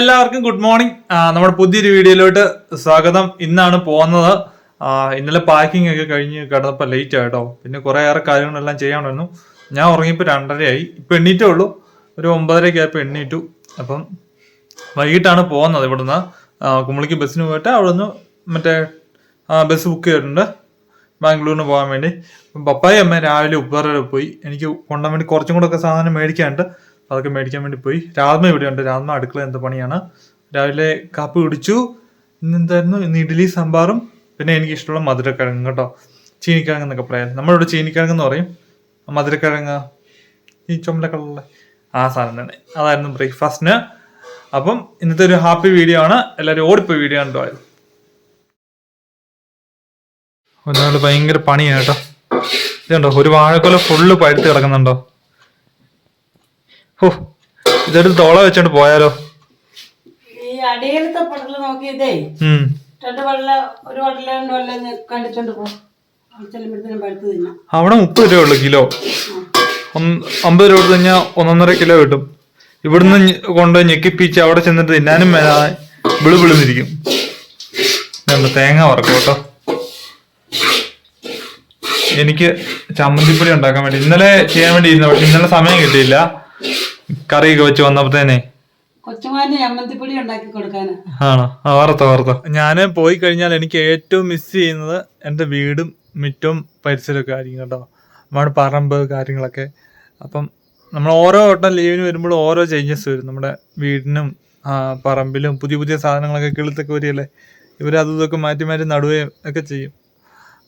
എല്ലാവർക്കും good morning നമ്മുടെ പുതിയൊരു വീഡിയോയിലോട്ട് സ്വാഗതം. ഇന്നാണ് പോകുന്നത്. ഇന്നലെ പാക്കിംഗ് ഒക്കെ കഴിഞ്ഞ് കിടന്നപ്പോൾ ലേറ്റ് ആയിട്ടോ. പിന്നെ കുറേ ഏറെ കാര്യങ്ങളെല്ലാം ചെയ്യാമായിരുന്നു ഞാൻ ഉറങ്ങിയപ്പോൾ രണ്ടരയായി. ഇപ്പം എണ്ണീറ്റേ ഉള്ളൂ. ഒരു ഒമ്പതരയ്ക്ക് ആയപ്പോൾ എണ്ണീറ്റു. അപ്പം വൈകിട്ടാണ് പോകുന്നത് ഇവിടുന്ന്. കുമ്പളിക്ക് ബസ്സിന് പോയിട്ട് അവിടെ നിന്ന് മറ്റേ ബസ് ബുക്ക് ചെയ്തിട്ടുണ്ട്. ബാംഗ്ലൂരിന് പോകാൻ വേണ്ടി. അപ്പം പപ്പായി അമ്മ രാവിലെ ഉപ്പേറെ പോയി. എനിക്ക് കൊണ്ടുപോകാൻ വേണ്ടി കുറച്ചും കൂടെ ഒക്കെ സാധനം മേടിക്കാനുണ്ട്. അതൊക്കെ മേടിക്കാൻ വേണ്ടി പോയി. രാത്മ ഇവിടെയുണ്ട്. രാത്മ അടുക്കള എന്താ പണിയാണ്? രാവിലെ കാപ്പി കുടിച്ചു. ഇന്ന് എന്തായിരുന്നു? ഇന്ന് ഇഡ്ഡലി സാമ്പാറും പിന്നെ എനിക്ക് ഇഷ്ടമുള്ള മധുരക്കിഴങ്ങ് കേട്ടോ. ചീനിക്കിഴങ്ങ് എന്നൊക്കെ പറയാം. നമ്മളിവിടെ ചീനിക്കിഴങ്ങ് എന്ന് പറയും മധുരക്കിഴങ്ങ് ഈ ചുമല ആ സാധനം തന്നെ. അതായിരുന്നു ബ്രേക്ക്ഫാസ്റ്റിന്. അപ്പം ഇന്നത്തെ ഒരു ഹാപ്പി വീഡിയോ ആണ്. എല്ലാവരും ഓടിപ്പോയി വീഡിയോ കണ്ടോ ഒരാൾ ഭയങ്കര പണിയാണ് കേട്ടോ. ഇതുണ്ടോ? ഒരു വാഴക്കൊല ഫുള്ള് പഴുത്ത് കിടക്കുന്നുണ്ടോ? ഹോ ഇതൊരു തോള വെച്ചോണ്ട് പോയാലോ? ഈ അടിയിലത്തെ പടൽ നോക്കിയതേ ഉം. രണ്ട് പടല ഒരു രണ്ട് പടല കണ്ടിച്ചോണ്ട് പോ. ചെല്ലുമ്പോഴത്തേനും പഴുത്ത് തിന്നാം. അവിടെ മുപ്പത് രൂപ ഉള്ളു കിലോ. ഒന്ന് അമ്പത് രൂപ കൊടുത്തു കഴിഞ്ഞാൽ ഒന്നൊന്നര കിലോ കിട്ടും. ഇവിടുന്ന് ഞ- കൊണ്ട് ഞെക്കിപ്പിച്ച് അവിടെ ചെന്നിട്ട് തിന്നാനും മേലാ വിളു വിളുന്നിരിക്കും തേങ്ങ വറക്കും കേട്ടോ? എനിക്ക് ചമ്മന്തിപ്പൊടി ഉണ്ടാക്കാൻ വേണ്ടി ഇന്നലെ ചെയ്യാൻ വേണ്ടി ഇരുന്ന പക്ഷെ ഇന്നലെ സമയം കിട്ടിയില്ല. കറിയൊക്കെ വെച്ച് വന്നപ്പോഴത്തേനെ? ഞാൻ ചമ്മന്തിപ്പൊടി ഉണ്ടാക്കി കൊടുക്കാനാ. ആണോ? ആ വാർത്ത വാർത്ത. ഞാൻ പോയി കഴിഞ്ഞാൽ എനിക്ക് ഏറ്റവും മിസ് ചെയ്യുന്നത് എന്റെ വീടും മിറ്റും പരിസരമൊക്കെ ആയിരിക്കും കേട്ടോ. നമ്മുടെ പറമ്പ് കാര്യങ്ങളൊക്കെ. അപ്പം നമ്മൾ ഓരോ വട്ടം ലീവിന് വരുമ്പോൾ ഓരോ ചേഞ്ചസ് വരും. നമ്മുടെ വീടിനും പറമ്പിലും പുതിയ പുതിയ സാധനങ്ങളൊക്കെ കിളുത്തൊക്കെ വരികയല്ലേ? ഇവർ അതും ഇതൊക്കെ മാറ്റി മാറ്റി നടുകയും ഒക്കെ ചെയ്യും.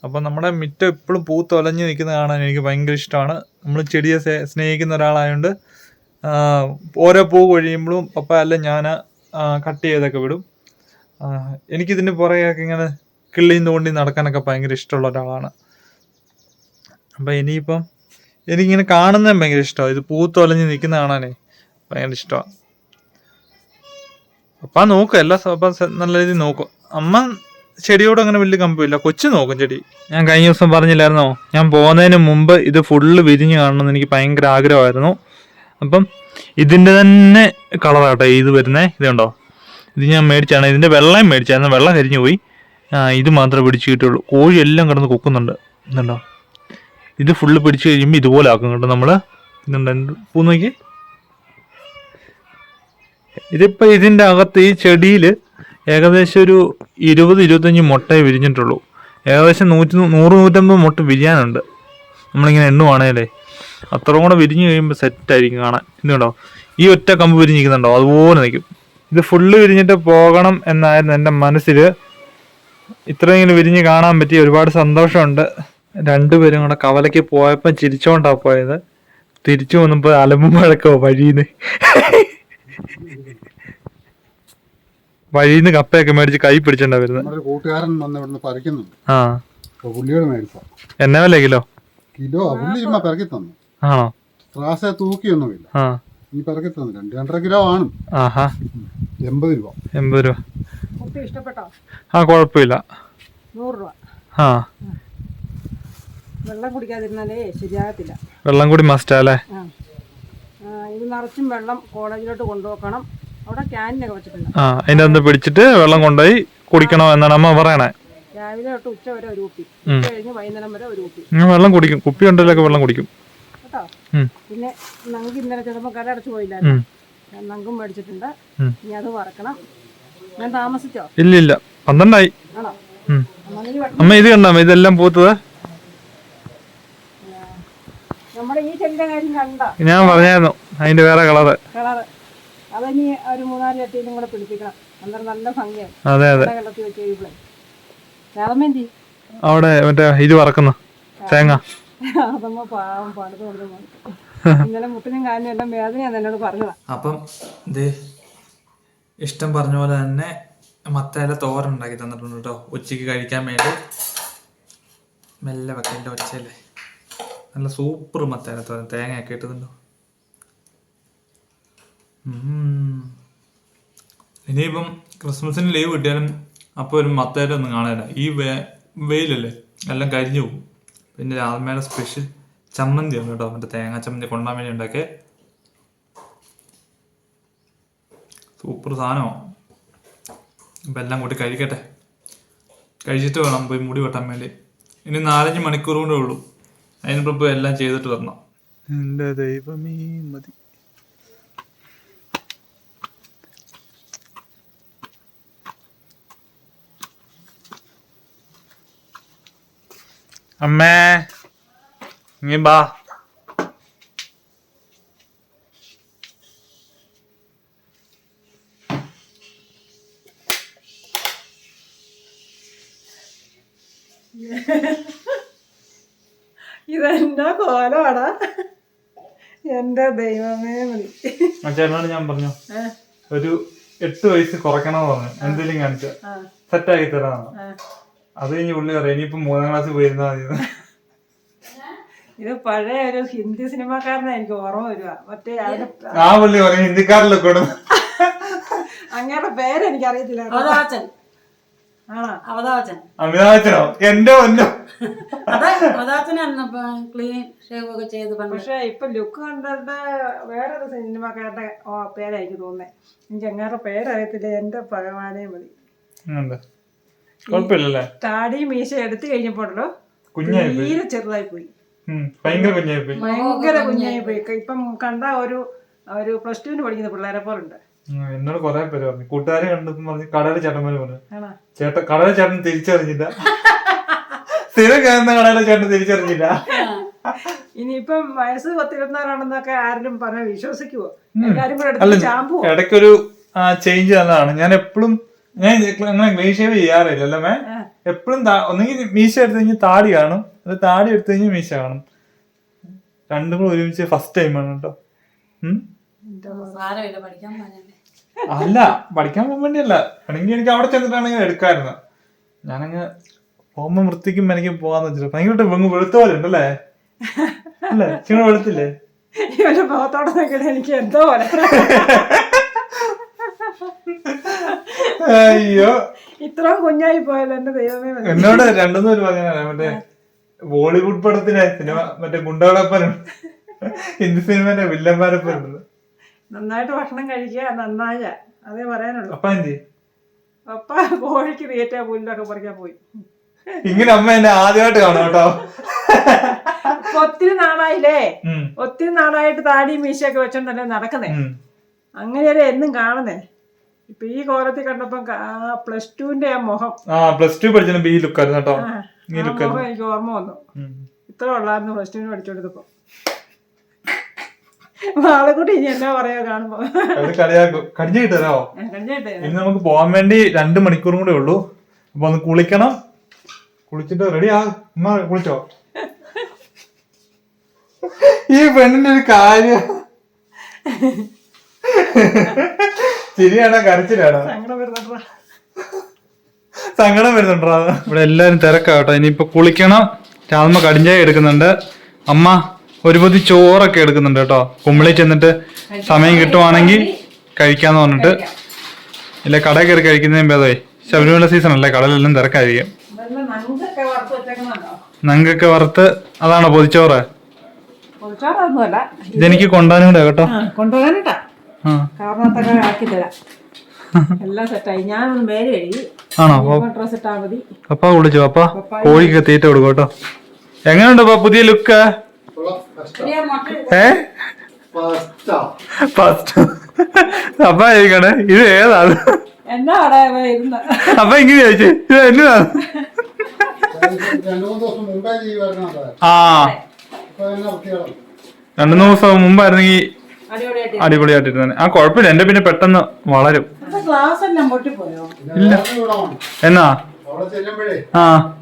അപ്പം നമ്മുടെ മിറ്റം എപ്പോഴും പൂത്തൊലഞ്ഞ് നിൽക്കുന്നത് കാണാൻ എനിക്ക് ഭയങ്കര ഇഷ്ടമാണ്. നമ്മൾ ചെടിയെ സ്നേഹിക്കുന്ന ഒരാളായതുകൊണ്ട് ഓരോ പൂ കൊഴിയുമ്പോഴും പപ്പ അല്ല ഞാൻ കട്ട് ചെയ്തൊക്കെ വിടും. എനിക്കിതിന് പുറകെയൊക്കെ ഇങ്ങനെ കിള്ളിയും തോണ്ടി നടക്കാനൊക്കെ ഭയങ്കര ഇഷ്ടമുള്ള ഒരാളാണ്. അപ്പം ഇനിയിപ്പം എനിക്കിങ്ങനെ കാണുന്നതും ഭയങ്കര ഇഷ്ടമാണ്. ഇത് പൂത്തൊലഞ്ഞ് നിൽക്കുന്ന കാണാനേ ഭയങ്കര ഇഷ്ടമാണ്. അപ്പ നോക്കും എല്ലാ പപ്പ നല്ല രീതിയിൽ നോക്കും. അമ്മ ചെടിയോട് അങ്ങനെ വലിയ കമ്പില്ല കൊച്ചു നോക്കും ചെടി. ഞാൻ കഴിഞ്ഞ ദിവസം പറഞ്ഞില്ലായിരുന്നോ? ഞാൻ പോകുന്നതിന് മുമ്പ് ഇത് ഫുള്ള് വിരിഞ്ഞ് കാണണമെന്ന് എനിക്ക് ഭയങ്കര ആഗ്രഹമായിരുന്നു. അപ്പം ഇതിന്റെ തന്നെ കളറാട്ടോ ഇത് വരുന്നേ. ഇത് കണ്ടോ? ഇത് ഞാൻ മേടിച്ചാണ്. ഇതിന്റെ വെള്ളം മേടിച്ചായിരുന്നു വെള്ളം കരിഞ്ഞു പോയി. ഇത് മാത്രമേ പിടിച്ച് കിട്ടുള്ളൂ. കോഴി എല്ലാം കിടന്ന് കൊക്കുന്നുണ്ട്. ഇതുണ്ടോ? ഇത് ഫുള്ള് പിടിച്ച് കഴിയുമ്പോൾ ഇതുപോലെ ആക്കും കേട്ടോ നമ്മൾ ഇതുണ്ട്? പൂ നോക്കി. ഇതിപ്പോൾ ഇതിന്റെ അകത്ത് ഈ ചെടിയിൽ ഏകദേശം ഒരു ഇരുപത് ഇരുപത്തഞ്ച് മുട്ടയെ വിരിഞ്ഞിട്ടുള്ളൂ. ഏകദേശം നൂറ്റി നൂറ് നൂറ്റമ്പത് മുട്ട വിരിയാനുണ്ട്. നമ്മളിങ്ങനെ എണ്ണുവാണേലേ. അത്രയും കൂടെ വിരിഞ്ഞ് കഴിയുമ്പോൾ സെറ്റായിരിക്കും കാണാൻ. ഇതുണ്ടോ ഈ ഒറ്റ കമ്പ് വിരിഞ്ഞിരിക്കുന്നുണ്ടോ? അതുപോലെ നിൽക്കും ഇത് ഫുള്ള് വിരിഞ്ഞിട്ട് പോകണം എന്നായിരുന്നു എന്റെ മനസ്സിൽ ഇത്രയും ഇങ്ങനെ വിരിഞ്ഞ് കാണാൻ പറ്റി ഒരുപാട് സന്തോഷമുണ്ട്. രണ്ടുപേരും കൂടെ കവലയ്ക്ക് പോയപ്പോൾ ചിരിച്ചോണ്ടാ പോയത്. തിരിച്ചു വന്നപ്പോൾ അലമ്പും വഴക്കോ വഴിന്ന് വഴിന്ന് കപ്പയൊക്കെ മേടിച്ച് കൈ പിടിച്ചോണ്ടാ വരുന്നത് കൂട്ടുകാരൻ വന്ന് ഇവിടുന്ന് പറിക്കുന്നുണ്ട്. ആ. അപ്പൊ പുള്ളിയോട് മേടിച്ച എന്നാ വില കിലോ? കിലോ പുള്ളി തന്നു. ആണോ? ത്രാസ തൂക്കിയൊന്നുമില്ല. ആ. ഈ പറക്കി തന്നു. രണ്ട് രണ്ടര കിലോ ആണ്. ആഹാ. എൺപത് രൂപ. എൺപത് രൂപ. കുട്ടി ഇഷ്ടപ്പെട്ടോ? ആ കുഴപ്പമില്ല. നൂറ് രൂപ. ആ. വെള്ളം കുടിക്കാതിരുന്നാലേ ശരിയാകത്തില്ല. വെള്ളം കൂടി മസ്റ്റാ അല്ലേ ഇത് നിറച്ചും വെള്ളം കോളേജിലോട്ട് കൊണ്ടുപോക്കണം. അവിടെ ക്യാനിനൊക്കെ വെച്ചിട്ടുണ്ട്. ആ അതിന്റെ അന്ന് പിടിച്ചിട്ട് വെള്ളം കൊണ്ടുപോയി കുടിക്കണോ എന്നാണ് അമ്മ പറയണേ. രാവിലെ തൊട്ട് ഉച്ച വരെ ഒരു കുപ്പി. കഴിഞ്ഞ് വൈകുന്നേരം വരെ ഒരു കുപ്പി. ഞാൻ വെള്ളം കുടിക്കും. കുപ്പി ഉണ്ടല്ലോ വെള്ളം കുടിക്കും. പിന്നെ ഞങ്ങൾക്ക് ഇന്നലെ ചെന്നപ്പോൾ കട അടച്ചു പോയില്ലായിരുന്നു. ഞങ്ങൾക്കും മേടിച്ചിട്ടുണ്ട്. ഇനി അത് വറക്കണം. ഞാൻ താമസിച്ചോ? ഇല്ല ഇല്ല. പന്ത്രണ്ടായി. അമ്മ ഇത് കണ്ടോ? ഇതെല്ലാം പൂത്തത്? ഞാൻ പറഞ്ഞായിരുന്നു അതിന്റെ വേറെ കളറ്. കളറ്. അതിനി ഒരു മൂന്നാൽ ചട്ടിയിലും കൂടെ പിടിപ്പിക്കണം. അന്നേരം നല്ല ഭംഗിയാവും. അതെ അതെ. വെച്ച് കഴിയുമ്പോഴേ അവിടെ മറ്റേ ഇത് വറക്കുന്നു. തേങ്ങ. അതമ്മ പാവം പണിത് കൊണ്ട് ഇന്നലെ മുട്ടിനും കാലിനും എല്ലാം വേദനയാന്ന് എന്നോട് പറഞ്ഞതാ. അപ്പം ഇത് ഇഷ്ടം പറഞ്ഞ പോലെ തന്നെ മത്തയില തോരൻ ഉണ്ടാക്കി തന്നിട്ടുണ്ട് കേട്ടോ. ഉച്ചയ്ക്ക് കഴിക്കാൻ വേണ്ടി മെല്ലെ വെക്കേണ്ട ഒച്ചയല്ലേ നല്ല സൂപ്പർ മത്തയില തോരൻ. തേങ്ങയൊക്കെ ഇട്ടതുണ്ടോ. ഇനിയിപ്പം ക്രിസ്മസിന് ലീവ് കിട്ടിയാലും അപ്പോൾ ഒരു മത്തയില ഒന്നും കാണാനില്ല. ഈ വേ- വെയിലല്ലേ? എല്ലാം കരിഞ്ഞു പോകും. പിന്നെ രാമയുടെ സ്പെഷ്യൽ ചമ്മന്തിയാണ് കേട്ടോ മറ്റേ തേങ്ങാ ചമ്മന്തി കൊണ്ടാൻ വേണ്ടി ഉണ്ടാക്കിയ. സൂപ്പർ സാധനമാണ് അപ്പം എല്ലാം കൂട്ടി കഴിക്കട്ടെ. കഴിച്ചിട്ട് വേണം പോയി മുടി വെട്ടാൻ വേണ്ടി. ഇനി നാലഞ്ച് മണിക്കൂർ കൊണ്ടേ ഉള്ളൂ. അതിന് എല്ലാം ചെയ്തിട്ട് വരണം. എന്റെ ദൈവമേ മതി. അമ്മേ ബാ ഇതെന്നാ കോലമാടാ? എന്റെ ദൈവമേ മതി. ചേട്ടനോട് ഞാൻ പറഞ്ഞു ഒരു എട്ട് വയസ്സ് കുറയ്ക്കണമെന്ന് പറഞ്ഞു. എന്തെങ്കിലും കാണിച്ച. സെറ്റ് സെറ്റാക്കി തരാമെന്ന്. അത് കഴിഞ്ഞ് പുള്ളി പറയാം ഇനിയിപ്പോ മൂന്നാം ക്ലാസ് പോയിരുന്നാ മതി. ഇത് പഴയ ഒരു ഹിന്ദി സിനിമാക്കാരനെ എനിക്ക് ഓർമ്മ വരുക. മറ്റേ ആ പുള്ളി പറയും ഹിന്ദിക്കാരിലൊക്കെ കൊടുന്നു അങ്ങയുടെ പേര് എനിക്ക് അറിയത്തില്ല അവതാവച്ചൻ. ആണോ? അവതാവച്ചൻ. അമിതാഭച്ചനോ? എന്റെ ഒന്നോ അതെ അവതാവച്ചനാണ് ക്ലീൻ ഷേവ് ഒക്കെ ചെയ്ത് പണ്ട്. പക്ഷെ ഇപ്പൊ ലുക്ക് കണ്ടിട്ട് വേറൊരു സിനിമാക്കാരുടെ പേരായിരിക്കും പേരാ എനിക്ക് തോന്നുന്നത് എനിക്ക് അങ്ങേരുടെ പേരറിയത്തില്ല എന്റെ ഭഗവാനെ മതി. കുഴപ്പമില്ലല്ലേ? താടി മീശ എടുത്തു കഴിഞ്ഞപ്പോഴല്ലോ കുഞ്ഞായി പോയി. തീരെ ചെറുതായി പോയി. ഭയങ്കര കുഞ്ഞായി പോയി. ഭയങ്കര കുഞ്ഞായി പോയി. ഇപ്പം കണ്ട ഒരു ഒരു പ്ലസ് ടുവിന് പഠിക്കുന്ന പിള്ളേരെ പോലുണ്ട്. ഉണ്ട് എന്നോട് കൊറേ പേര് പറഞ്ഞു. കൂട്ടുകാരെ കണ്ടെന്ന് പറഞ്ഞു കടയിലെ ചേട്ടന്മാര് പറഞ്ഞു. ചേട്ടൻ കടയിലെ ചേട്ടൻ തിരിച്ചറിഞ്ഞില്ല. സ്ഥിരം കയറുന്ന കടയിലെ ചേട്ടൻ തിരിച്ചറിഞ്ഞില്ല. ഇനിയിപ്പം വയസ്സ് പത്തിരുപത്തിനാലാണെന്നൊക്കെ ആരെങ്കിലും പറഞ്ഞാൽ വിശ്വസിക്കുവോ? എല്ലാരും കൂടെ ഇടയ്ക്കൊരു ചേഞ്ച് നല്ലതാണ് ഞാൻ എപ്പോഴും ഞാൻ അങ്ങനെ ക്ലീൻ ഷേവ് ചെയ്യാറില്ല അല്ലേ മേ. എപ്പോഴും ഒന്നെങ്കിൽ മീശ എടുത്തു കഴിഞ്ഞാൽ താടി കാണും അത് താടി എടുത്തു കഴിഞ്ഞാൽ മീശ കാണും. രണ്ടും കൂടെ ഒരുമിച്ച് ഫസ്റ്റ് ടൈമാണ് കേട്ടോ അല്ല പഠിക്കാൻ പോകാൻ വേണ്ടിയല്ല. വേണമെങ്കിൽ എനിക്ക് അവിടെ ചെന്നിട്ടാണെങ്കിൽ എടുക്കായിരുന്നു. ഞാനങ്ങ് പോകുമ്പോ വൃത്തിക്കും എനിക്ക് പോകാന്ന് വെച്ചിട്ട് ഭയങ്കര വെങ്ങ് വെളുത്ത പോലെ ഉണ്ടല്ലേ? അല്ലേ? ചിങ്ങ വെളുത്തില്ലേ? ഇവന്റെ മുഖത്തോടെ നോക്കിയിട്ട് എനിക്ക് എന്തോ പോലെ. അയ്യോ. ഇത്രയും കുഞ്ഞായി പോയല്ലോ എന്റെ ദൈവമേ. എന്നോട് രണ്ടൊന്നും ഒരു പറഞ്ഞാ മറ്റേ ബോളിവുഡ് പടത്തിലെ സിനിമ മറ്റേ ഗുണ്ടകളപ്പനും ഹിന്ദി സിനിമന്റെ വില്ലന്മാരപ്പനുണ്ട് നന്നായിട്ട് ഭക്ഷണം കഴിക്കുക നന്നായ. അതേ പറയാനുള്ളൂ. അപ്പ എന്തി? അപ്പ കോഴിക്ക് തീയേറ്റാ പുല്ലൊക്കെ പറിക്കാൻ പോയി. ഇങ്ങനെ അമ്മ എന്നെ ആദ്യമായിട്ട് കാണാം കേട്ടോ. ഒത്തിരി നാളായില്ലേ? ഒത്തിരി നാളായിട്ട് താടിയും മീശയൊക്കെ വെച്ചോണ്ടല്ലേ നടക്കുന്നേ. അങ്ങനെയല്ലേ എന്നും കാണുന്നേ? ഇപ്പൊ ഈ കോലത്തിൽ കണ്ടപ്പോ പ്ലസ് ടുവിന്റെ ആ മുഖം. ആ പ്ലസ് ടു പഠിച്ചു ബി ലുക്കായിരുന്നു കേട്ടോ. ആ, ഈ ലുക്കായിരുന്നു എനിക്ക് ഓർമ്മ വന്നു. ഇത്ര ഉള്ളായിരുന്നു പ്ലസ് ടുവിന് ആളെക്കുട്ടി ഇനി എന്നാ പറയാ കാണുമ്പോ? കടിഞ്ഞു ഇനി നമുക്ക് പോകാൻ വേണ്ടി രണ്ട് മണിക്കൂറും കൂടെ ഉള്ളൂ. അപ്പൊ ഒന്ന് കുളിക്കണം. കുളിച്ചിട്ട് റെഡി ആ ഉമ്മ കുളിച്ചോ? ഈ പെണ്ണിന്റെ ഒരു കാര്യം. ശരിയാണോ കരച്ചിലാണോ? സങ്കടം വരുന്നുണ്ടാ? സങ്കടം വരുന്നുണ്ടോ? ഇവിടെ എല്ലാരും തിരക്കാട്ടോ ഇനിയിപ്പൊ കുളിക്കണം. രാമ കടിഞ്ചായ എടുക്കുന്നുണ്ട്. അമ്മ ഒരു പൊതി ചോറൊക്കെ എടുക്കുന്നുണ്ട് കേട്ടോ. കുമ്പളി ചെന്നിട്ട് സമയം കിട്ടുവാണെങ്കിൽ കഴിക്കാന്ന് പറഞ്ഞിട്ട്. ഇല്ല കടയിൽ കയറി കഴിക്കുന്നതിന് ഭേദമായി ശബരിമല സീസൺ അല്ലേ? കടലെല്ലാം തിരക്കായിരിക്കും. നങ്കൊക്കെ വറുത്ത് അതാണോ പൊതിച്ചോറ്? ഇതെനിക്ക് കൊണ്ടുപോകാനും കൂടെ കേട്ടോ കൊണ്ടുപോകാനട്ടാ ആക്കി തരാം. എല്ലാം സെറ്റായി ഞാനൊന്ന് മേൽ കഴുകി ആണോ? അപ്പൊ ഡ്രസ് ഇട്ടാ മതി പപ്പ കുളിച്ചോ പപ്പ കോഴിക്ക് തീറ്റ കൊടുക്കും കേട്ടോ. എങ്ങനെയുണ്ട് പുതിയ ലുക്ക് ഏ? ഫസ്റ്റ് അപ്പ ചോദിക്കണേ ഇത് ഏതാണ്? അപ്പൊ ഇങ്ങനെ ചോദിച്ചു. ഇത് എന്നതാണ് ആ. രണ്ടു മൂന്ന് ദിവസം മുമ്പായിരുന്നെങ്കിൽ അടിപൊളിയായിട്ടിരുന്നെ ആ കുഴപ്പമില്ല. എന്റെ പിന്നെ പെട്ടെന്ന് വളരും. ഇല്ല. എന്നാ? ആ.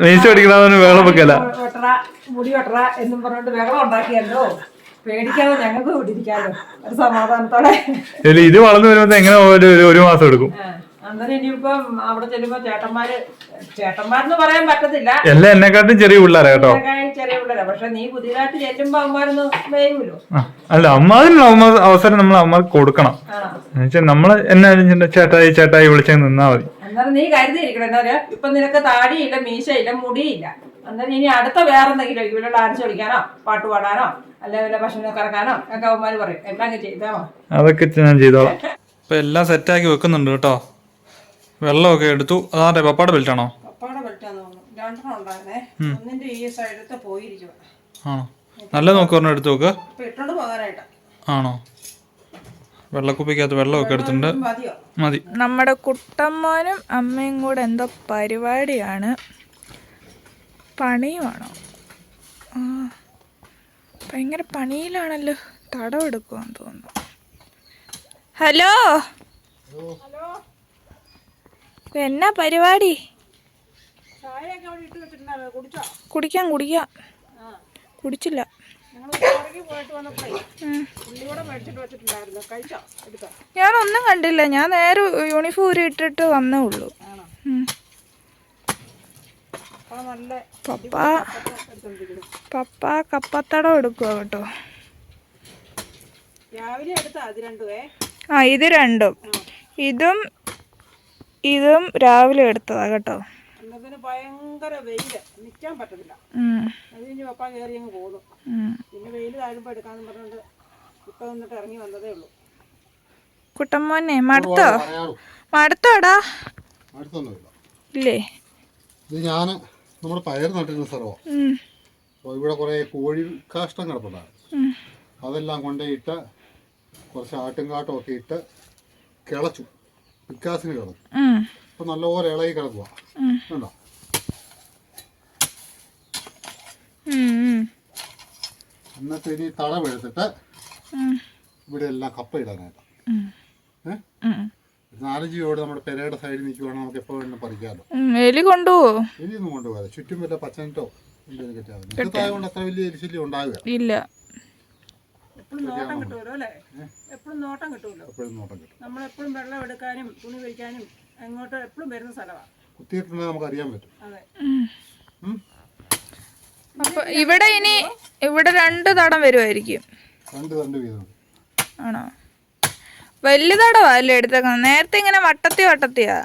മീശ പഠിക്കണമെന്ന് വേളം വെക്കല. മുടി വെട്ടറ എന്നും പറഞ്ഞോണ്ട് വെള്ളം ഉണ്ടാക്കിയല്ലോ. പേടിക്കാതെ ഞങ്ങൾക്ക് ഒരു സമാധാനത്തോടെ. ഇത് വളർന്നു വരുമ്പോ എങ്ങനെ ഒരു- ഒരു മാസം എടുക്കും. അന്നേരം ഇനിയിപ്പം അവിടെ ചെല്ലുമ്പോ ചേട്ടന്മാര് ചേട്ടന്മാരെന്ന് പറയാൻ പറ്റത്തില്ല. എല്ലാം എന്നെക്കാട്ടും ചെറിയ പിള്ളേരാ കേട്ടോ. ചെറിയ പിള്ളേരാ. പക്ഷെ നീ പുതിയതായിട്ട് ചെല്ലുമ്പോ അവന്മാരൊന്ന് വേയൂലോ അല്ല അമ്മാതിനുള്ള അവ- അവസരം നമ്മൾ അമ്മ കൊടുക്കണം. എന്നുവെച്ചാൽ നമ്മൾ എന്നാലും ചേട്ടായി ചേട്ടായി വിളിച്ചാൽ നിന്നാ മതി. അന്നേരം നീ കരുതിയിരിക്കണം. എന്താ പറയാ ഇപ്പൊ നിനക്ക് താടിയില്ല മീശയില്ല മുടിയില്ല. അന്നേരം ഇനി അടുത്ത വേറെ എന്തെങ്കിലും ഇവിടെ ഡാൻസ് കളിക്കാനോ പാട്ട് പാടാനോ അല്ലെങ്കിൽ ഭക്ഷണം കറക്കാനോ ഒക്കെ അവന്മാര് പറയും. എല്ലാം ചെയ്താൽ മതി അതൊക്കെ ഞാൻ ചെയ്തോളാം. ഇപ്പൊ എല്ലാം സെറ്റാക്കി വെക്കുന്നുണ്ട് കേട്ടോ. വെള്ളമൊക്കെ എടുത്തു. അതാണ് പപ്പാടെ ബെൽറ്റ് ആണോ? പപ്പാടെ ബെൽറ്റാന്ന് തോന്നുന്നു. രണ്ടെണ്ണം ഉണ്ടായിരുന്നേ. ഒന്നിന്റെ ഈ സൈഡത്തെ പോയിരിക്കും. ആണോ? നല്ല നോക്കി ഒരെണ്ണം എടുത്തു നോക്ക്. അപ്പൊ ഇട്ടോണ്ട് പോകാനായിട്ട്. ആണോ? വെള്ളക്കുപ്പിക്കകത്ത് വെള്ളമൊക്കെ എടുത്തിട്ടുണ്ട്. മതിയോ? മതി. നമ്മുടെ കുട്ടമ്മോനും അമ്മയും കൂടെ എന്തോ പരിപാടിയാണ്. പണിയുമാണോ ഭയങ്കര പണിയിലാണല്ലോ. തടം എടുക്കുവാന്ന് തോന്നുന്നു. ഹലോ? ഇത് എന്നാ പരിപാടി? കുടിക്കാം കുടിക്കാം. കുടിച്ചില്ല. ഞാനൊന്നും കണ്ടില്ല. ഞാൻ നേരെ യൂണിഫോം ഇട്ടിട്ട് വന്നേ ഉള്ളൂ. പപ്പ പപ്പ കപ്പത്തടം എടുക്കുക കേട്ടോ. ആ ഇത് രണ്ടും. ഇതും ഇതും രാവിലെ എടുത്തതാ കേട്ടോ. ഭയങ്കര വെയിൽ. നിൽക്കാൻ പറ്റത്തില്ല. ഉം, അത് കഴിഞ്ഞ് പപ്പ കയറി അങ്ങ് പോകുന്നു. ഉം. പിന്നെ വെയിൽ താഴുമ്പോൾ എടുക്കാന്ന് പറഞ്ഞുകൊണ്ട് ഇപ്പൊ വന്നിട്ട് ഇറങ്ങി വന്നതേ ഉള്ളൂ. കുട്ടമ്മോനെ മടുത്തോ? മടുത്തോടാ? ഇല്ലേ? ഇത് ഞാൻ നമ്മുടെ പയർ നട്ടിരുന്ന സ്ഥലമാണ് അപ്പോൾ ഇവിടെ കുറേ കോഴി കാഷ്ടം കിടപ്പുണ്ടായിരുന്നു. അതെല്ലാം അതെല്ലാം ഇട്ട് കുറച്ച് ആട്ടുംകാട്ടം ഒക്കെ ഇട്ട് കിളച്ചു. വിക്കാസിന് കിടന്നു. അപ്പൊ നല്ലപോലെ ഇളകി കിടക്കുക കണ്ടോ? എന്നിട്ട് ഇനി തടവെടുത്തിട്ട് ഇവിടെ എല്ലാം കപ്പ ഇടാനായിട്ട്. നാലഞ്ച് ചോട് നമ്മുടെ പെരയുടെ സൈഡിൽ നിൽക്കുവാണെങ്കിൽ നമുക്ക് എപ്പോ വേണം പറിക്കാമല്ലോ എലി കൊണ്ടുപോകോ എലിയൊന്നും കൊണ്ടുപോകാതെ. ചുറ്റും വല്ല പച്ചനട്ടോ എന്തെങ്കിലും കെട്ടിയാൽ അത്ര വലിയ എലിശല്യം ഉണ്ടാവുക ഇല്ല. എപ്പോഴും നോട്ടം കിട്ടുമല്ലോ അല്ലേ? എപ്പോഴും നോട്ടം കിട്ടുമല്ലോ എപ്പോഴും നോട്ടം കിട്ടും. നമ്മളെപ്പോഴും വെള്ളം എടുക്കാനും തുണി കഴിക്കാനും അങ്ങോട്ട് എപ്പോഴും വരുന്ന സ്ഥലമാണ് കുത്തിയിട്ടുണ്ടെങ്കിൽ നമുക്ക് അറിയാൻ പറ്റും. അതെ? അപ്പൊ ഇവിടെ ഇനി ഇവിടെ രണ്ട് തടം വരുമായിരിക്കും രണ്ട് രണ്ട് വീതം. ആണോ? വലിയ തടവാ അല്ലേ എടുത്തേക്കുന്നത്? നേരത്തെ ഇങ്ങനെ വട്ടത്തി വട്ടത്തിയാ.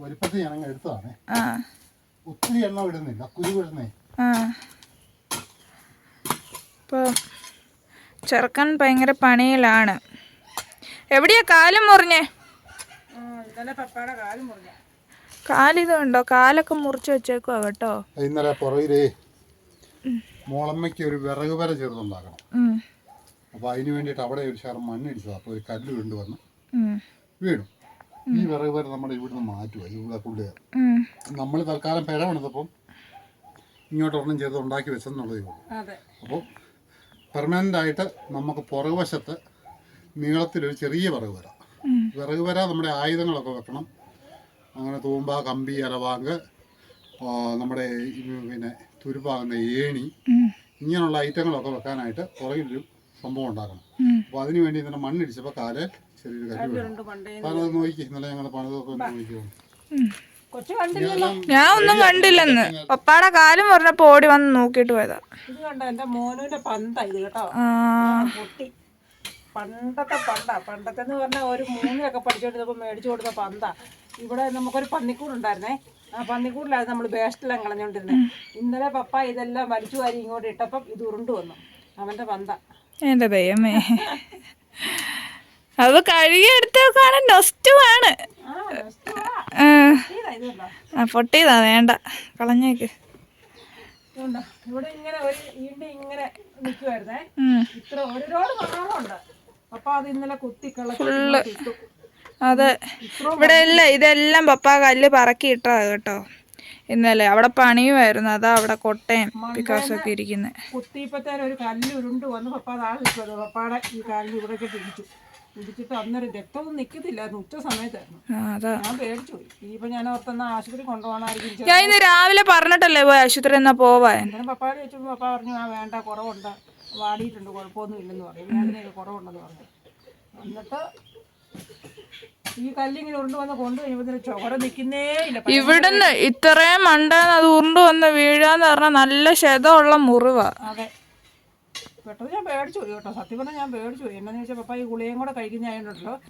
വലിപ്പത്തിൽ ഞാനങ്ങ് എടുത്തതാണേ. ആ. ഒത്തിരി എണ്ണ ഇടുന്നില്ല. കുരു വിടുന്നേ ആ. ഇപ്പം ചെറുക്കൻ ഭയങ്കര പണിയിലാണ്. എവിടെയാ കാലും മുറിഞ്ഞേ? കാലിത് ഉണ്ടോ കാലൊക്കെ മുറിച്ച് വെച്ചേക്കുവാ കേട്ടോ. ഇന്നലെ പുറകിലേ മോളമ്മയ്ക്ക് ഒരു വിറക് വര ചേർന്നുണ്ടാക്കണം അപ്പൊ അപ്പോൾ അതിന് വേണ്ടിട്ട് അവിടെ ഒരു ശരം മണ്ണിടിച്ചതാണ് അപ്പൊ ഒരു കല്ല് വീണ്ടും വന്നു വീണു. ഈ വിറക് വര നമ്മുടെ ഇവിടുന്ന് മാറ്റുക ഇവിടെ കൊണ്ടുവരാം നമ്മൾ തൽക്കാലം പെര പണിതപ്പം ഇങ്ങോട്ട് ഒരെണ്ണം ചേർത്ത് ഉണ്ടാക്കി വെച്ചെന്നുള്ളതേ ഉള്ളൂ. അതെ. അപ്പോൾ പെർമനന്റ് ആയിട്ട് നമുക്ക് പുറകുവശത്ത് നീളത്തിലൊരു ചെറിയ വിറക് വര. വിറക് വര നമ്മുടെ ആയുധങ്ങളൊക്കെ വെക്കണം. അങ്ങനെ തൂമ്പ കമ്പി അലവാങ്ക് നമ്മുടെ പിന്നെ തുരുപ്പാകുന്ന ഏണി ഇങ്ങനെയുള്ള ഐറ്റങ്ങളൊക്കെ വെക്കാനായിട്ട് പുറകിലൊരു സംഭവം ഉണ്ടാക്കണം. അപ്പോൾ അതിന് വേണ്ടി ഇന്നലെ മണ്ണിടിച്ചപ്പോൾ കാൽ ചെറിയൊരു കല്ല് വേണം അപ്പോൾ അത് നോക്കി. ഇന്നലെ ഞങ്ങൾ പണിതൊക്കെ ഒന്ന് നോക്കി കൊച്ചു കണ്ടില്ലല്ലോ ഞാൻ ഒന്നും കണ്ടില്ലെന്ന്. പപ്പാടെ കാലും പറഞ്ഞപ്പോ ഓടി വന്ന് നോക്കിട്ട് പോയതാ. ഇത് കണ്ടോ എന്റെ മോനുവിന്റെ പന്താ ഇത് കേട്ടോ? പൊട്ടി പണ്ടത്തെ പണ്ടാ പണ്ടത്തെ എന്ന് പറഞ്ഞാൽ ഒരു മൂന്നിലൊക്കെ പഠിച്ചുകൊടുത്തപ്പോൾ മേടിച്ചു കൊടുത്ത പന്താ. ഇവിടെ നമുക്കൊരു പന്നിക്കൂടുണ്ടായിരുന്നേ. ആ പന്നിക്കൂടിലായിരുന്നു നമ്മൾ വേസ്റ്റെല്ലാം കളഞ്ഞുകൊണ്ടിരുന്നത് ഇന്നലെ പപ്പ ഇതെല്ലാം വലിച്ചു വാരി ഇങ്ങോട്ട് ഇട്ടപ്പം ഇത് ഉരുണ്ടു വന്നു. അവന്റെ പന്ത. എന്റെ ദൈവമേ. അത് കഴുകി നൊസ്റ്റുമാണ് പൊട്ടിയതാ വേണ്ട. കളഞ്ഞേക്ക്? ഇവിടെ ഇങ്ങനെ ഒരു ഈണ്ടി ഇങ്ങനെ നിൽക്കുമായിരുന്നേ. ഇത്ര ഒരുപാട് അപ്പൊ അത് ഇന്നലെ കുത്തി ഇട്ടു. അതെ. ഇവിടെ ഇല്ല ഇതെല്ലാം പപ്പ കല്ല് പറക്കി ഇട്ടതാ കേട്ടോ. ഇന്നലെ അവിടെ പണിയുമായിരുന്നു. അതാ അവിടെ കൊട്ടയും പിക്കാസൊക്കെ ഇരിക്കുന്നത് ഒരു കല്ല് ഉരുണ്ട് വന്ന് പപ്പ താഴെ പപ്പാടെ ഈ കാലിൽ ഇവിടേക്ക് ഇടിച്ചു ഇടിച്ചിട്ട് അന്നേരം രക്തമൊന്നും നിൽക്കത്തില്ലായിരുന്നു ഉച്ച സമയത്തായിരുന്നു. ഞാൻ പേടിച്ചു ഞാൻ ഓർത്തെന്നാ ആശുപത്രി കൊണ്ടുപോകണമായിരിക്കും ഞാൻ ഇന്ന് രാവിലെ പറഞ്ഞിട്ടല്ലേ പോയി ആശുപത്രി എന്നാ പോവാൻ? അന്നേരം പപ്പാടെ ചോദിച്ചപ്പോൾ പപ്പ പറഞ്ഞു ആ വേണ്ട കുറവുണ്ട്. വാടിയിട്ടുണ്ട് കുഴപ്പമൊന്നും ഇല്ലെന്ന് പറഞ്ഞു. വേദനയൊക്കെ കുറവുണ്ടെന്ന് പറഞ്ഞു. എന്നിട്ട് ഈ കല്ലിങ്ങനെ ഉരുണ്ട് വന്ന് കൊണ്ടു കഴിയുമ്പോൾ നിൽക്കുന്നേ ഇല്ല. ഇവിടുന്ന് ഇത്രയും മണ്ടത് അത് ഉരുണ്ട് വന്ന് വീഴാന്ന് പറഞ്ഞാൽ നല്ല ക്ഷതമുള്ള മുറിവാ. അതെ. പെട്ടെന്ന് ഞാൻ പേടിച്ചു പോയി കേട്ടോ. സത്യം പറഞ്ഞാൽ ഞാൻ പേടിച്ചു പോയി. എന്നാന്ന് വെച്ചാൽ പപ്പ ഈ ഗുളിയും കൂടെ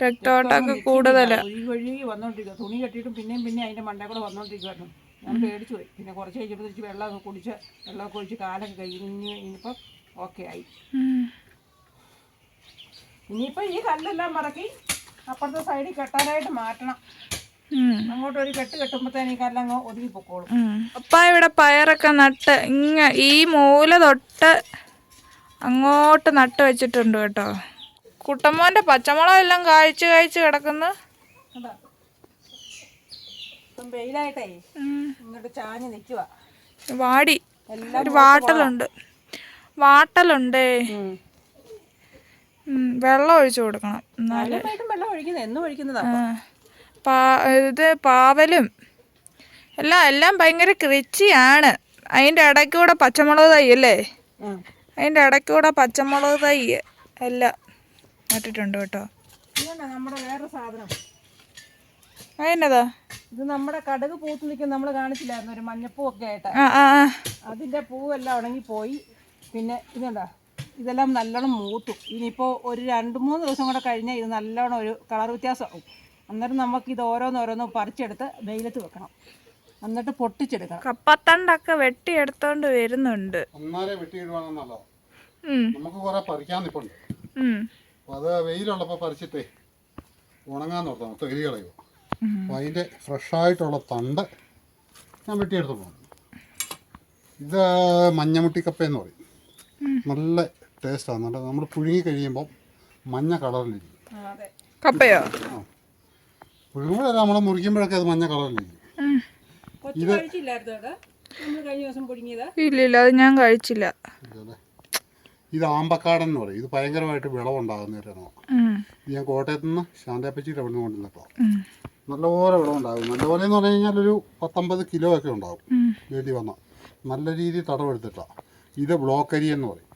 രക്തോട്ടൊക്കെ കൂടുതലാ. ഒഴുകി ഒഴുകി വന്നോണ്ടിരിക്കുക തുണി കെട്ടിയിട്ടും പിന്നെയും പിന്നെ അതിന്റെ മണ്ടേ കൂടെ വന്നോണ്ടിരിക്കുവായിരുന്നു. ഞാൻ പേടിച്ചു പോയി. പിന്നെ കുറച്ച് കഴിഞ്ഞപ്പോഴത്തേക്ക് വെള്ളമൊക്കെ കുടിച്ച് വെള്ളമൊക്കെ ഒഴിച്ച് കാലൊക്കെ കഴിഞ്ഞ് ഇനിയിപ്പം ഓക്കെ ആയി. ഇനിയിപ്പോൾ ഈ കല്ലെല്ലാം മറക്കി അപ്പുറത്തെ സൈഡിൽ കെട്ടാനായിട്ട് മാറ്റണം. അങ്ങോട്ട് ഒരു കെട്ട് കെട്ടുമ്പോഴത്തേന് ഈ കല്ലങ്ങ് ഒതുങ്ങി പൊക്കോളും. അപ്പ ഇവിടെ പയറൊക്കെ നട്ട് ഇങ്ങ ഈ മൂല തൊട്ട് അങ്ങോട്ട് നട്ട് വെച്ചിട്ടുണ്ട് കേട്ടോ. കുട്ടമ്മോന്റെ പച്ചമുളക് എല്ലാം കായ്ച്ച് കായ്ച്ച് കിടക്കുന്നു. വെയിലായിട്ടേ ഇങ്ങോട്ട് ചാഞ്ഞ് നിൽക്കുക വാടി. ഒരു വാട്ടലുണ്ട്. വാട്ടലുണ്ടേ. വെള്ളം ഒഴിച്ചു കൊടുക്കണം. എന്നാൽ. ഇത് പാവലും. എല്ലാം എല്ലാം ഭയങ്കര കൃച്ചിയാണ് അതിന്റെ ഇടയ്ക്കൂടെ പച്ചമുളക് തൈ അല്ലേ. അതിന്റെ ഇടയ്ക്കൂടെ പച്ചമുളക് തൈ എല്ലാം നട്ടിട്ടുണ്ട് കേട്ടോ. നമ്മുടെ വേറെ സാധനം. അതിനതാ ഇത് നമ്മുടെ കടുക് പൂത്ത് നിൽക്കുന്ന നമ്മൾ കാണിച്ചില്ലായിരുന്നു? ഒരു മഞ്ഞപ്പൂവൊക്കെ ആയിട്ട്. ആ ആ ആ. അതിന്റെ പൂവെല്ലാം ഉണങ്ങിപ്പോയി. പിന്നെ ഇതുണ്ടോ ഇതെല്ലാം നല്ലോണം മൂത്തു. ഇനിയിപ്പോൾ ഒരു രണ്ട് മൂന്ന് ദിവസം കൂടെ കഴിഞ്ഞാൽ ഇത് നല്ലോണം ഒരു കളർ വ്യത്യാസമാവും അന്നേരം നമുക്ക് ഇത് ഓരോന്നോരോന്നും പറിച്ചെടുത്ത് വെയിലത്ത് വെക്കണം. എന്നിട്ട് പൊട്ടിച്ചെടുക്കണം. കപ്പത്തണ്ടൊക്കെ വെട്ടിയെടുത്തോണ്ട് വരുന്നുണ്ട്. അന്നാരെ വെട്ടിയിടുവാണെന്നല്ലോ നമുക്ക് കുറെ പറിക്കാൻ നിൽപ്പുണ്ട് അത് വെയിലുള്ളപ്പോൾ പറിച്ചിട്ടേ ഉണങ്ങാൻ നിർത്തണം മൊത്തം എലി കളയുമോ അപ്പോൾ അതിന്റെ ഫ്രഷായിട്ടുള്ള തണ്ട് ഞാൻ വെട്ടിയെടുത്ത് പോകും ഇത് മഞ്ഞമുട്ടിക്കപ്പ എന്ന് പറയും നല്ല ടേസ്റ്റാണ് നല്ല നമ്മൾ പുഴുങ്ങി കഴിയുമ്പോൾ മഞ്ഞ കളറിലിരിക്കും. ആ, അതെ. കപ്പയോ? പുഴുങ്ങുമ്പോഴല്ല നമ്മൾ മുറിക്കുമ്പോഴൊക്കെ അത് മഞ്ഞ കളറിലിരിക്കും. പുഴുങ്ങിയത് ഇല്ല ഇല്ല അത്. ഞാൻ കഴിച്ചില്ല. ഇത് ആമ്പക്കാടൻ എന്ന് പറയും. ഇത് ഭയങ്കരമായിട്ട് വിളവുണ്ടാകുന്ന ഒരു ഇനമാണ് ഇത് ഞാൻ കോട്ടയത്ത് നിന്ന് ശാന്തപ്പച്ചിയുടെ അവിടെ നിന്ന് കൊണ്ടുവന്നിട്ടോ ഉം, നല്ലപോലെ വിളവുണ്ടാകും. നല്ലപോലെ എന്ന് പറഞ്ഞു കഴിഞ്ഞാൽ ഒരു പത്തൊമ്പത് കിലോ ഒക്കെ ഉണ്ടാകും. വേണ്ടി വന്ന. നല്ല രീതിയിൽ തടവെടുത്തിട്ടാണ് ഇത് ബ്ലോക്കരി എന്ന് പറയും.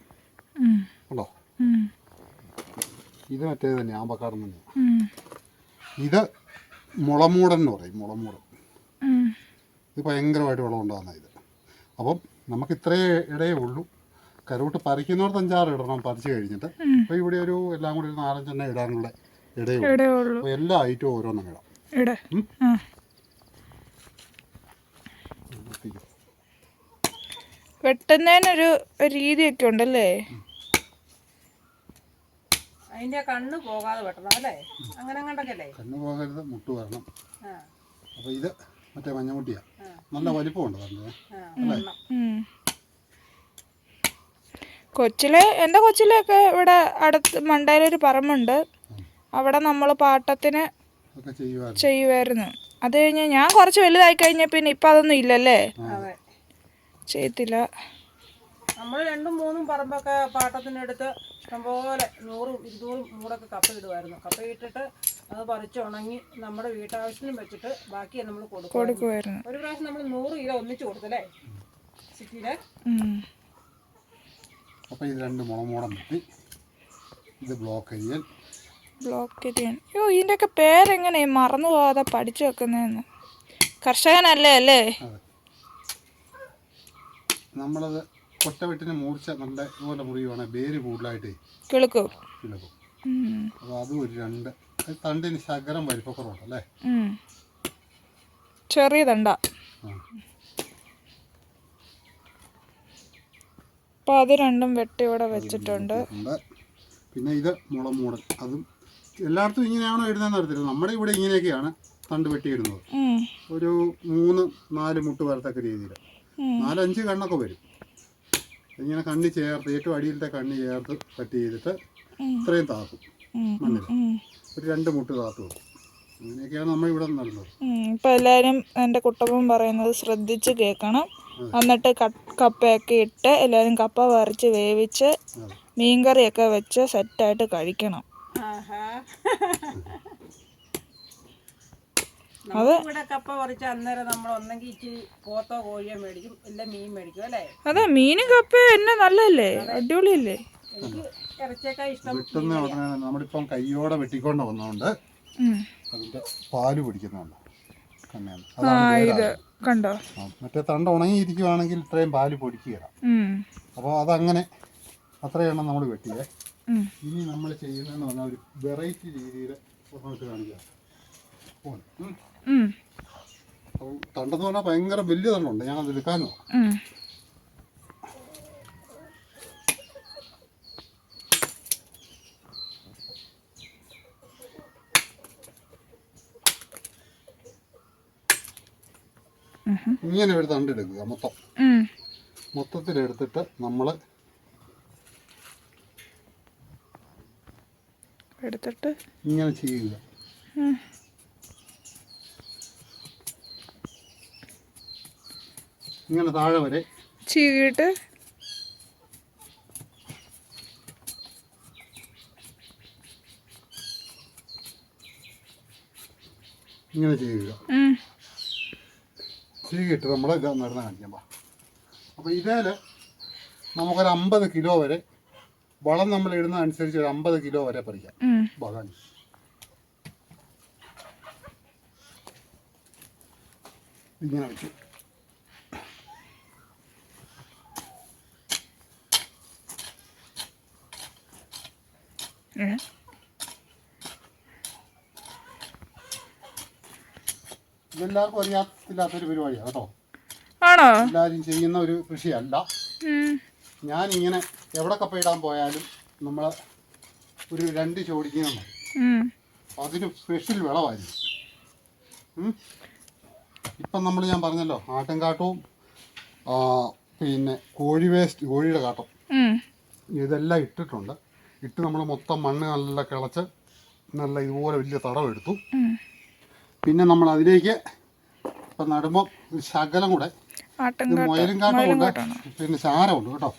ഉണ്ടോ? കണ്ടോ ഇത് മറ്റേത് തന്നെ ആമ്പക്കാടൻ തന്നെയാണ് ഇത് മുളമൂടൻ എന്ന് പറയും മുളമൂടൻ. ഇത് ഭയങ്കരമായിട്ട് വിളവുണ്ടാകുന്ന ഇത്. അപ്പം നമുക്ക് ഇത്രയേ ഇടയേ ഉള്ളൂ. കരോട്ട് പറിക്കുന്നവർക്ക് അഞ്ചാറ് ഇടണം പറിച്ച് കഴിഞ്ഞിട്ട്. അപ്പോൾ ഇവിടെ ഒരു എല്ലാം കൂടി ഒരു നാലഞ്ചെണ്ണം ഇടാനുള്ള ഇടയേ ഉള്ളൂ. അപ്പോൾ എല്ലാ ഐറ്റവും ഓരോന്നും ഇടാം. വെട്ടുന്നതിനൊരു ഒരു രീതിയൊക്കെ ഉണ്ടല്ലേ? അതിന്റെ കണ്ണ് പോകാതെ വെട്ടണം അല്ലേ? അങ്ങനെ കണ്ടൊക്കെ അല്ലേ കണ്ണു പോകരുത് മുട്ട് വരണം. അപ്പൊ അപ്പോൾ ഇത് മറ്റേ മഞ്ഞമുട്ടിയാണ് നല്ല വലിപ്പമുണ്ട് പറഞ്ഞത്. കൊച്ചിലെ എന്റെ കൊച്ചിലൊക്കെ ഇവിടെ അടുത്ത് മണ്ടയിലൊരു പറമ്പുണ്ട്. അവിടെ നമ്മൾ പാട്ടത്തിന് ഒക്കെ ചെയ്യുമായിരുന്നു അത് കഴിഞ്ഞ് ഞാൻ കുറച്ച് വലുതായി കഴിഞ്ഞ പിന്നെ ഇപ്പം അതൊന്നും ഇല്ലല്ലേ? അതെ. ചെയ്യത്തില്ല നമ്മൾ രണ്ടും മൂന്നും പറമ്പൊക്കെ പാട്ടത്തിനെടുത്ത് ഇഷ്ടംപോലെ നൂറും ഇരുന്നൂറും മൂടൊക്കെ കപ്പ ഇടുമായിരുന്നു കപ്പ ഇട്ടിട്ട് അത് പറിച്ച് ഉണങ്ങി നമ്മുടെ വീട്ടാവശ്യത്തിനും വെച്ചിട്ട് ബാക്കി നമ്മൾ കൊടുക്കും കൊടുക്കുമായിരുന്നു ഒരു പ്രാവശ്യം നമ്മൾ നൂറ് കിലോ ഒന്നിച്ച് കൊടുത്തല്ലേ? സിറ്റിയിലെ. അപ്പോൾ ഇത് രണ്ട് മുളമൂടം വെട്ടി. ഇത് ബ്ലോക്ക് അരിയൻ ബ്ലോക്ക് എരിയാൻ അയ്യോ ഇതിന്റെയൊക്കെ പേരെങ്ങനെ മറന്നു പോകാതെ പഠിച്ചു വെക്കുന്നതെന്ന്. കർഷകനല്ലേ അല്ലേ? നമ്മളത് കൊട്ടവെട്ടിന് മൂർച്ച നല്ല ഇതുപോലെ മുറിയുവാണെങ്കിൽ വേര് കൂടുതലായിട്ട് കിളുക്കും. കിളക്കും. അപ്പോൾ അതും ഒരു രണ്ട് തണ്ടിന് ശകരം വലിപ്പക്കുറവുണ്ട് അല്ലേ? ചെറിയ തണ്ട. ആ. അപ്പോൾ അത് രണ്ടും വെട്ടി ഇവിടെ വെച്ചിട്ടുണ്ട്. പിന്നെ ഇത് മുളമൂടൽ അതും എല്ലായിടത്തും ഇങ്ങനെയാണോ ഇടുന്നതെന്ന് അറിയത്തില്ല. നമ്മുടെ ഇവിടെ ഇങ്ങനെയൊക്കെയാണ് തണ്ട് വെട്ടിയിടുന്നത്. ഒരു മൂന്ന് നാല് മുട്ട് വരത്തക്ക രീതിയിൽ. നാലഞ്ച് കണ്ണൊക്കെ വരും. ഇങ്ങനെ കണ്ണി ചേർത്ത് ഏറ്റവും അടിയിലത്തെ കണ്ണി ചേർത്ത് കട്ട് ചെയ്തിട്ട് ഇത്രയും താക്കും. മണ്ണിൽ. ഒരു രണ്ട് മുട്ട് താത്തു വെക്കും. അങ്ങനെയൊക്കെയാണ് നമ്മൾ ഇവിടെ നടന്നത്. ഇപ്പൊ എന്റെ കുട്ടപ്പൻ പറയുന്നത് ശ്രദ്ധിച്ച് കേക്കണം എന്നിട്ട് കപ്പയൊക്കെ ഇട്ട് എല്ലാവരും കപ്പ വരച്ച് വേവിച്ച് മീൻകറി മീൻകറിയൊക്കെ വെച്ച് സെറ്റായിട്ട് കഴിക്കണം. അതെ നമുക്കിവിടെ കപ്പ പറിച്ച അന്നേരം നമ്മൾ ഒന്നെങ്കിൽ ഇച്ചിരി പോത്തോ കോഴിയോ മേടിക്കും ഇല്ല മീൻ മേടിക്കും അല്ലേ? അതെ മീനും കപ്പയും എന്നെ നല്ലല്ലേ അടിപൊളിയല്ലേ? വെട്ടുന്ന ഉടനെ നമ്മളിപ്പം കയ്യോടെ വെട്ടിക്കൊണ്ട് വന്നതുകൊണ്ട് അതിന്റെ പാൽ പിടിക്കുന്നുണ്ട്. കണ്ടോ? മറ്റേ തണ്ട ഉണങ്ങിയിരിക്കുവാണെങ്കിൽ ഇത്രയും പാൽ പൊടിക്കുക. അപ്പോൾ അതങ്ങനെ അത്രയെണ്ണം നമ്മൾ വെട്ടിയേ ഇനി നമ്മൾ ചെയ്യുന്നതെന്ന് പറഞ്ഞാൽ ഒരു വെറൈറ്റി രീതിയിൽ നമുക്ക് കാണിക്കാം. അപ്പം തണ്ടെന്ന് പറഞ്ഞാൽ ഭയങ്കര വലിയ തണ്ടുണ്ട്. ഞാൻ അത് എടുക്കാനോ ഇങ്ങനെ ഒരു തണ്ട് എടുക്കുക മൊത്തം. മൊത്തത്തിൽ മൊത്തത്തിലെടുത്തിട്ട് നമ്മൾ എടുത്തിട്ട്. ഇങ്ങനെ ചെയ്യുക. ഇങ്ങനെ താഴെ വരെ. ചീകിയിട്ട്. ഇങ്ങനെ ചെയ്യുക. ഉം. ചീകിയിട്ട് നമ്മൾ ഇത് നടന്ന് കാണിക്കാം പാ അപ്പോൾ ഇതിൽ നമുക്കൊരു അമ്പത് കിലോ വരെ വളം നമ്മൾ ഇടുന്ന അനുസരിച്ച് ഒരു അമ്പത് കിലോ വരെ പറിക്കാം. ബഗാൻ ഇങ്ങനെ വെച്ചു ഉം. ഇതെല്ലാവർക്കും അറിയാത്തില്ലാത്തൊരു പരിപാടിയാണ് കേട്ടോ. ആണോ? എല്ലാവരും ചെയ്യുന്ന ഒരു കൃഷിയല്ല. ഞാൻ ഇങ്ങനെ എവിടെ കപ്പ ഇടാൻ പോയാലും നമ്മൾ ഒരു രണ്ട് ചോടിക്കണം അതിന് സ്പെഷ്യൽ വിളവായിരുന്നു. ഇപ്പൊ നമ്മൾ ഞാൻ പറഞ്ഞല്ലോ ആട്ടിൻകാട്ടവും പിന്നെ കോഴി വേസ്റ്റ് കോഴിയുടെ കാട്ടം. ഇതെല്ലാം ഇട്ടിട്ടുണ്ട്. ഇട്ട് നമ്മൾ മൊത്തം മണ്ണ് നല്ല കിളച്ച് നല്ല ഇതുപോലെ വലിയ തടം എടുത്തു. ഉം. പിന്നെ നമ്മൾ അതിലേക്ക് ഇപ്പം നടുമ്പോൾ ശകലം കൂടെ മുയലും കാട്ടമുണ്ട് പിന്നെ ചാരമുണ്ട് കേട്ടോ.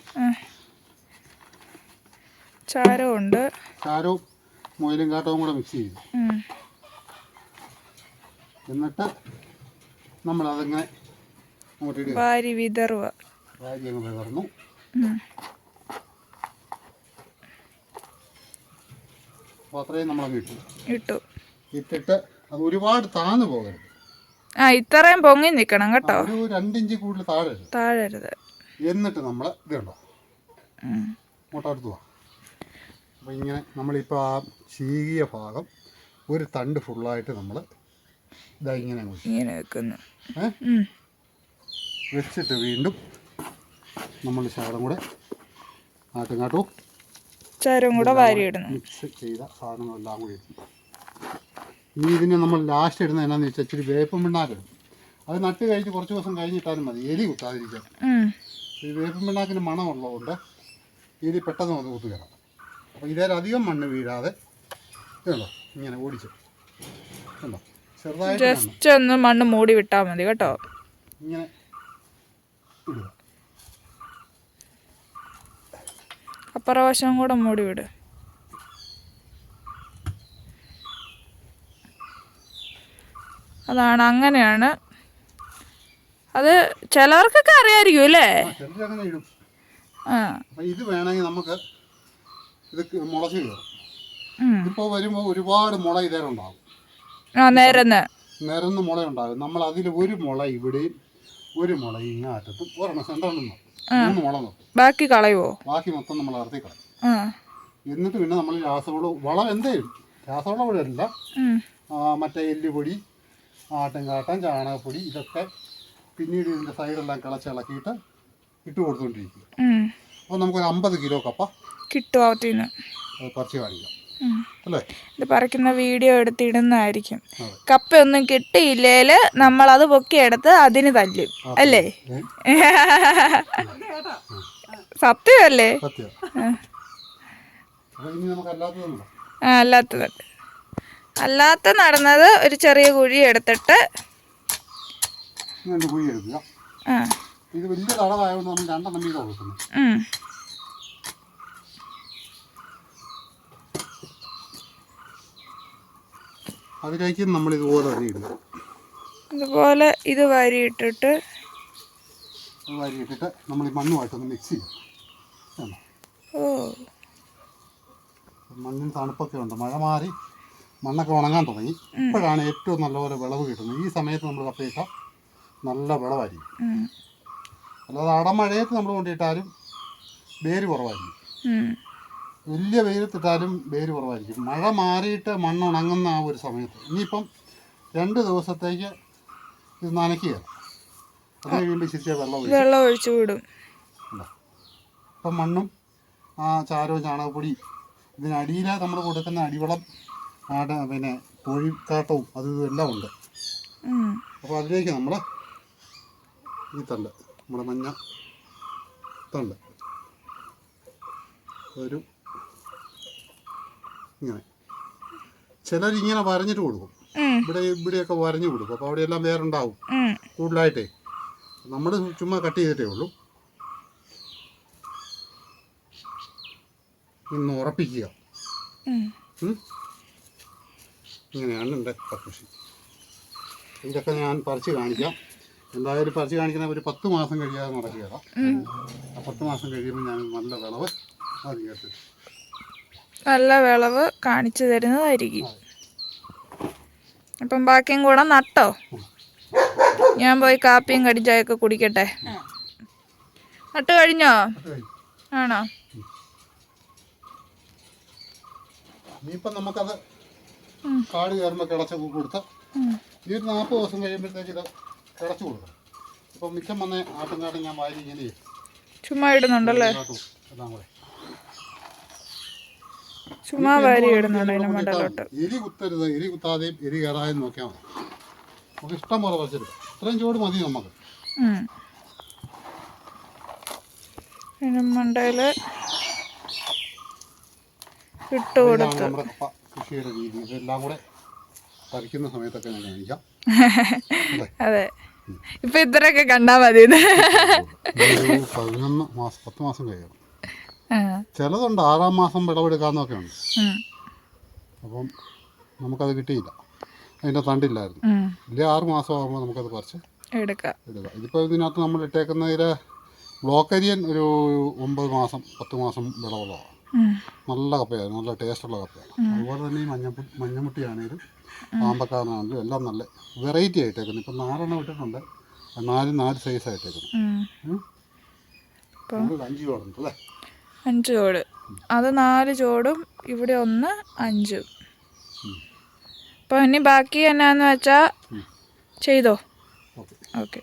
ചാരമുണ്ട് ചാരവും മുയലും കാട്ടവും കൂടെ മിക്സ് ചെയ്തു. എന്നിട്ട് നമ്മളതങ്ങനെ അങ്ങോട്ട് ഇടുക. വാരി വിതറുക. വാരി അങ്ങ് വിതർന്നു അപ്പോൾ അത്രയും നമ്മളങ്ങ് ഇട്ടു. ഇട്ടു. ഇട്ടിട്ട് അത് ഒരുപാട് താന്ന് പോകരുത്. ആ ഇത്രയും പൊങ്ങി നിൽക്കണം കേട്ടോ. ഒരു രണ്ടിഞ്ച് കൂടുതൽ താഴരുത്. താഴരുത്. എന്നിട്ട് നമ്മൾ ഇത് കണ്ടോ? ഉം. ഇങ്ങോട്ട് പോവാം അപ്പോൾ ഇങ്ങനെ നമ്മളിപ്പോൾ ആ ചീകിയ ഭാഗം ഒരു തണ്ട് ഫുള്ളായിട്ട് നമ്മൾ ഇതാ ഇങ്ങനെ ഇങ്ങനെ വെക്കുന്നു. വെച്ചിട്ട് വീണ്ടും നമ്മൾ ശകലം കൂടെ ആട്ടുംകാട്ടവും ചരം കൂടെ വാരി ഇടുന്നു മിക്സ് ചെയ്ത സാധനങ്ങളെല്ലാം കൂടി ഇടും ഇനി ഇതിനെ നമ്മൾ ലാസ്റ്റ് ഇടുന്നത് എന്നാന്ന് വെച്ചാൽ ഇച്ചിരി വേപ്പം പിണ്ണാക്കിടും അത് നട്ട് കഴിഞ്ഞ് കുറച്ച് ദിവസം കഴിഞ്ഞിട്ടാലും മതി. എലി കുത്താതിരിക്കാം. ഈ വേപ്പും പിണ്ണാക്കിന് മണമുള്ളതുകൊണ്ട് എലി പെട്ടെന്ന് വന്ന് കുത്തു കയറാം അപ്പോൾ ഇതേലധികം മണ്ണ് വീഴാതെ ഇതുണ്ടോ? ഇങ്ങനെ ഓടിച്ചു. കണ്ടോ ചെറുതായിട്ട് ജസ്റ്റ് ഒന്ന് മണ്ണ് മൂടി വിട്ടാൽ മതി കേട്ടോ. ഇങ്ങനെ ഇടുക. അപ്പുറവശം കൂടെ മൂടി വിട്. അതാണ് അങ്ങനെയാണ്. അത് ചിലവർക്കൊക്കെ അറിയായിരിക്കും അല്ലേ? ആ ഇത് വേണമെങ്കിൽ നമുക്ക് ഇത് മുളച്ച് കയറും. ഉം. ഇതിപ്പോൾ വരുമ്പോൾ ഒരുപാട് മുള ഇതേലുണ്ടാകും ആ നേരെന്ന്. നിരന്ന് മുള ഉണ്ടാകും നമ്മൾ അതിൽ ഒരു മുള ഇവിടെയും ഒരു മുള ഇങ്ങേ അറ്റത്തും ഒരെണ്ണം സെന്ററിൽ മൂന്ന് മുള നോക്കും. ബാക്കി കളയുവോ? ബാക്കി മൊത്തം നമ്മൾ അറുത്തി കളയും. എന്നിട്ട് പിന്നെ നമ്മൾ രാസവളം വളം എന്തേലും രാസവളം ഇവിടെ അല്ല. മറ്റേ എല്ലുപൊടി ആട്ടുംകാട്ടം ചാണകപ്പൊടി ഇതൊക്കെ പിന്നീട് ഇതിന്റെ സൈഡെല്ലാം കിളച്ചിളക്കിയിട്ട് ഇട്ട് കൊടുത്തുകൊണ്ടിരിക്കുക. അപ്പോൾ നമുക്കൊരു അമ്പത് കിലോ കപ്പ കിട്ടും കുറച്ച് പറിച്ച് കാണിക്കാം. അല്ലേ? ഇത് പറിക്കുന്ന വീഡിയോ എടുത്തിടുന്നതായിരിക്കും. അതെ. കപ്പയൊന്നും കിട്ടിയില്ലേൽ നമ്മൾ അത് പൊക്കിയെടുത്ത് അതിന് തല്ലും. അല്ലേ? സത്യമല്ലേ? ആ. അല്ലാത്തത് അല്ലാത്ത നടന്നത് ഒരു ചെറിയ കുഴി എടുത്തിട്ട് കുഴി എടുക്കുക. ഇത് വലിയ തടവായതുകൊണ്ട് നമ്മൾ രണ്ടെണ്ണം വീതം അതിലേക്ക് നമ്മൾ ഇതുപോലെ ഇതുപോലെ ഇത് വാരിയിട്ടിട്ട് അത് നമ്മൾ ഈ മണ്ണുമായിട്ടൊന്ന് മിക്സ് ചെയ്യും? ഓ. മണ്ണിന് തണുപ്പൊക്കെ ഉണ്ട്. മഴ മാറി മണ്ണൊക്കെ ഉണങ്ങാൻ തുടങ്ങി. ഇപ്പോഴാണ് ഏറ്റവും നല്ലപോലെ വിളവ് കിട്ടുന്നത്. ഈ സമയത്ത് നമ്മൾ കപ്പയിട്ട നല്ല വിളവായിരിക്കും. അല്ലാതെ അടമഴയത്ത് നമ്മൾ കൊണ്ടിട്ടാലും വേര് കുറവായിരിക്കും. വലിയ വെയിലത്തിട്ടാലും വേര് കുറവായിരിക്കും. മഴ മാറിയിട്ട് മണ്ണ് ഉണങ്ങുന്ന ആ ഒരു സമയത്ത് ഇനിയിപ്പം രണ്ട് ദിവസത്തേക്ക് ഇത് നനയ്ക്കുക. അത് കഴിയുമ്പോൾ ശരിക്കും വെള്ളം ഒഴിച്ച്. വെള്ളം ഒഴിച്ചു വിടും. ഇപ്പം മണ്ണും ആ ചാരവും ചാണകപ്പൊടി ഇതിനടിയിലെ നമ്മൾ കൊടുക്കുന്ന അടിവളം ആട പിന്നെ കോഴിക്കാട്ടവും അതും ഇതും എല്ലാം ഉണ്ട്. അപ്പോൾ അതിലേക്ക് നമ്മൾ ഈ തണ്ട് നമ്മുടെ മഞ്ഞ തണ്ട്. ഒരു ഇങ്ങനെ. ചിലരിങ്ങനെ വരഞ്ഞിട്ട് കൊടുക്കും. ഇവിടെ ഇവിടെയൊക്കെ വരഞ്ഞു കൊടുക്കും. അപ്പോൾ അവിടെയെല്ലാം വേറെ ഉണ്ടാവും. കൂടുതലായിട്ടേ. നമ്മൾ ചുമ്മാ കട്ട് ചെയ്തിട്ടേ ഉള്ളൂ. ഇന്ന് ഉറപ്പിക്കുക? ഇങ്ങനെയാണ് എന്റെ കൃഷി ഇതൊക്കെ ഞാൻ പറിച്ച് കാണിക്കാം. എന്തായാലും പറിച്ച് കാണിക്കുന്ന ഒരു പത്ത് മാസം കഴിയാതെ നടക്കുകയാണ്. ആ പത്ത് മാസം കഴിയുമ്പോൾ ഞാൻ നല്ല വിളവ് അധികം നല്ല വിളവ് കാണിച്ചു തരുന്നതായിരിക്കും. അപ്പം ബാക്കിയും കൂടെ നട്ടോ? ഞാൻ പോയി കാപ്പിയും കടിച്ചായൊക്കെ കുടിക്കട്ടെ. നട്ട് കഴിഞ്ഞോ? ആണോ? ഇനിയിപ്പം നമുക്കത് കാട് കയറുമ്പോൾ കിളച്ച് കൊടുത്താൽ ഈ ഒരു നാൽപ്പത് ദിവസം കഴിയുമ്പോഴത്തേക്ക് ഇത് കിളച്ച് കൊടുക്കണം. ഇപ്പം മിച്ചം വന്ന ആട്ടുംകാട്ടും ഞാൻ വാരി ഇങ്ങനെ. ചുമ്മാ ഇടുന്നുണ്ടല്ലേ? കാട്ടും ചുമ്മാ വാരി ഇടുന്നുണ്ട് അതിന്റെ കുത്തരുത് എരി കുത്താതെയും എരി കയറാതെയും നോക്കിയാൽ മതി. നമുക്ക് ഇഷ്ടം പോലെ പറിച്ചെടുക്കാം. ഇത്രയും ചൂട് മതി നമുക്ക് മണ്ടയിൽ ഇട്ട് കൊടുത്തു. കൃഷിയുടെ രീതി ഇതെല്ലാം കൂടെ പറിക്കുന്ന സമയത്തൊക്കെ ഞാൻ കാണിക്കാം. അതെ. ഇപ്പൊ ഇത്രയൊക്കെ കണ്ടാ മതി പതിനൊന്ന് മാസം പത്ത് മാസം കഴിയണം. ചിലതുണ്ട് ആറാം മാസം വിളവെടുക്കാന്നൊക്കെ ഉണ്ട്. അപ്പം നമുക്കത് കിട്ടിയില്ല. അതിന്റെ തണ്ടില്ലായിരുന്നു. ഇല്ല ആറ് മാസം ആകുമ്പോൾ നമുക്കത് കുറച്ച് എടുക്കാം. എടുക്കാം ഇതിപ്പോൾ ഇതിനകത്ത് നമ്മൾ ഇട്ടേക്കുന്നതിൽ ബ്ലോക്കരിയൻ ഒരു ഒമ്പത് മാസം പത്ത് മാസം വിളവുള്ളതാണ്. നല്ല കപ്പയാണ് നല്ല ടേസ്റ്റുള്ള കപ്പയാണ്. അതുപോലെ തന്നെ ഈ മഞ്ഞപ്പു മഞ്ഞമുട്ടിയാണേലും പാമ്പക്കാരനാണെങ്കിലും എല്ലാം നല്ല വെറൈറ്റി ആയിട്ടേക്കുന്നു. ഇപ്പം നാലെണ്ണം ഇട്ടിട്ടുണ്ട്. നാല് നാല് സൈസ് ആയിട്ടേക്കുന്നു. അഞ്ച് ചോടുണ്ട് അല്ലേ? അഞ്ച് ചോട് അത് നാല് ചോടും ഇവിടെ ഒന്ന് അഞ്ചും. അപ്പൊ ഇനി ബാക്കി എന്നാന്ന് വെച്ചാ ചെയ്തോ? ഓക്കെ.